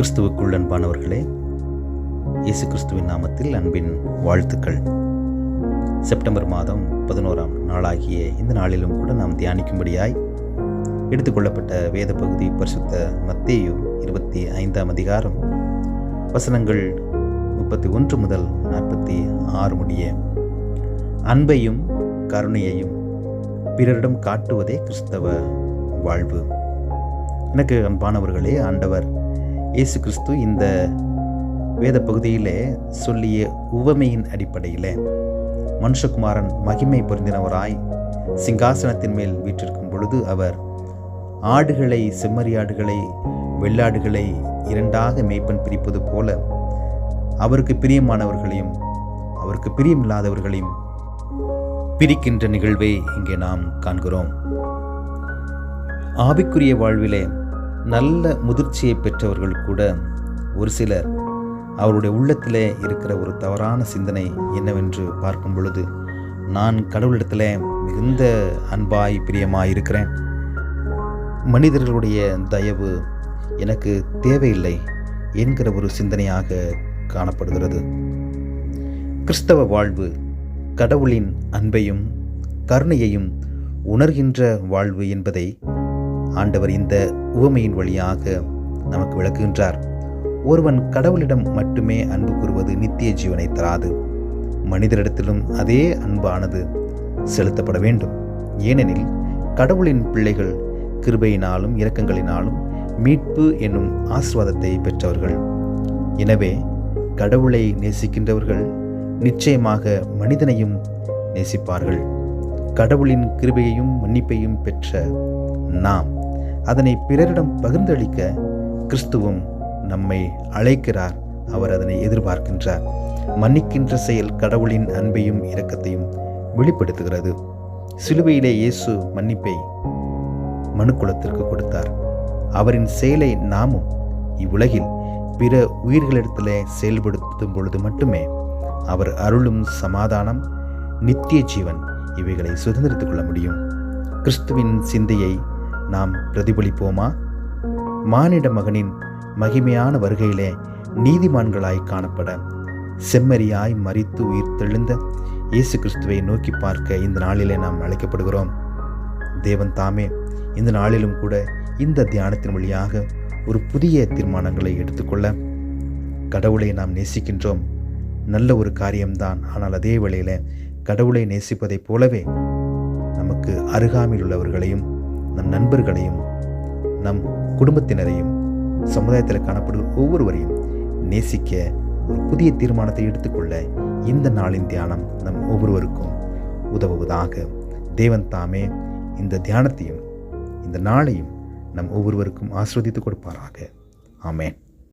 கிறிஸ்துவுக்குள் அன்பானவர்களே இயேசு கிறிஸ்துவின் நாமத்தில் அன்பின் வாழ்த்துக்கள். செப்டம்பர் மாதம் பதினோராம் நாளாகிய இந்த நாளிலும் கூட நாம் தியானிக்கும்படியாய் எடுத்துக்கொள்ளப்பட்ட வேத பகுதி பரிசுத்த மத்தேயு இருபத்தி ஐந்தாம் அதிகாரம் வசனங்கள் முப்பத்தி ஒன்று முதல் நாற்பத்தி ஆறு முடிய அன்பையும் கருணையையும் பிறரிடம் காட்டுவதே கிறிஸ்தவ வாழ்வு. எனக்கு அன்பானவர்களே ஆண்டவர் இயேசு கிறிஸ்து இந்த வேத பகுதியிலே சொல்லிய உவமையின் அடிப்படையில் மனுஷகுமாரன் மகிமை பொருந்தினவராய் சிங்காசனத்தின் மேல் வீற்றிருக்கும் பொழுது அவர் ஆடுகளை செம்மறியாடுகளை வெள்ளாடுகளை இரண்டாக மேய்ப்பன் பிரிப்பது போல அவருக்கு பிரியமானவர்களையும் அவருக்கு பிரியமில்லாதவர்களையும் பிரிக்கின்ற நிகழ்வை இங்கே நாம் காண்கிறோம். ஆவிக்குரிய வாழ்விலே நல்ல முதிர்ச்சியை பெற்றவர்கள் கூட ஒரு சிலர் அவருடைய உள்ளத்திலே இருக்கிற ஒரு தவறான சிந்தனை என்னவென்று பார்க்கும் பொழுது நான் கடவுளிடத்தில் மிகுந்த அன்பாய் பிரியமாய் இருக்கிறேன் மனிதர்களுடைய தயவு எனக்கு தேவையில்லை என்கிற ஒரு சிந்தனையாக காணப்படுகிறது. கிறிஸ்தவ வாழ்வு கடவுளின் அன்பையும் கருணையையும் உணர்கின்ற வாழ்வு என்பதை ஆண்டவர் இந்த உவமையின் வழியாக நமக்கு விளக்குகின்றார். ஒருவன் கடவுளிடம் மட்டுமே அன்பு கூறுவது நித்திய ஜீவனை தராது. மனிதரிடத்திலும் அதே அன்பானது செலுத்தப்பட வேண்டும். ஏனெனில் கடவுளின் பிள்ளைகள் கிருபையினாலும் இரக்கங்களினாலும் மீட்பு என்னும் ஆசிர்வாதத்தை பெற்றவர்கள். எனவே கடவுளை நேசிக்கின்றவர்கள் நிச்சயமாக மனிதனையும் நேசிப்பார்கள். கடவுளின் கிருபையையும் மன்னிப்பையும் பெற்ற நாம் அதனை பிறரிடம் பகிர்ந்தளிக்க கிறிஸ்துவும் நம்மை அழைக்கிறார். அவர் அதனை எதிர்பார்க்கின்றார். மன்னிக்கின்ற செயல் கடவுளின் அன்பையும் இரக்கத்தையும் வெளிப்படுத்துகிறது. சிலுவையிலே இயேசு மன்னிப்பை மனுக்குலத்திற்கு கொடுத்தார். அவரின் செயலை நாமும் இவ்வுலகில் பிற உயிர்களிடத்திலே செயல்படுத்தும் பொழுது மட்டுமே அவர் அருளும் சமாதானம் நித்திய ஜீவன் இவைகளை சுதந்திரித்துக் கொள்ள முடியும். கிறிஸ்துவின் சிந்தையை நாம் பிரதிபலிப்போமா? மானிட மகனின் மகிமையான வருகையிலே நீதிமான்களாய் காணப்பட செம்மறியாய் மறித்து உயிர் தெழுந்த இயேசு கிறிஸ்துவை நோக்கி பார்க்க இந்த நாளிலே நாம் அழைக்கப்படுகிறோம். தேவன் தாமே இந்த நாளிலும் கூட இந்த தியானத்தின் வழியாக ஒரு புதிய தீர்மானங்களை எடுத்துக்கொள்ள கடவுளை நாம் நேசிக்கின்றோம். நல்ல ஒரு காரியம்தான் ஆனால் அதே வேளையில் கடவுளை நேசிப்பதைப் போலவே நமக்கு அருகாமையில் உள்ளவர்களையும் நம் நண்பர்களையும் நம் குடும்பத்தினரையும் சமுதாயத்தில் காணப்படுகிற ஒவ்வொருவரையும் நேசிக்க ஒரு புதிய தீர்மானத்தை எடுத்துக்கொள்ள இந்த நாளின் தியானம் நம் ஒவ்வொருவருக்கும் உதவுவதாக தேவன் தாமே இந்த தியானத்தையும் இந்த நாளையும் நம் ஒவ்வொருவருக்கும் ஆஸ்வதித்து கொடுப்பாராக. ஆமேன்.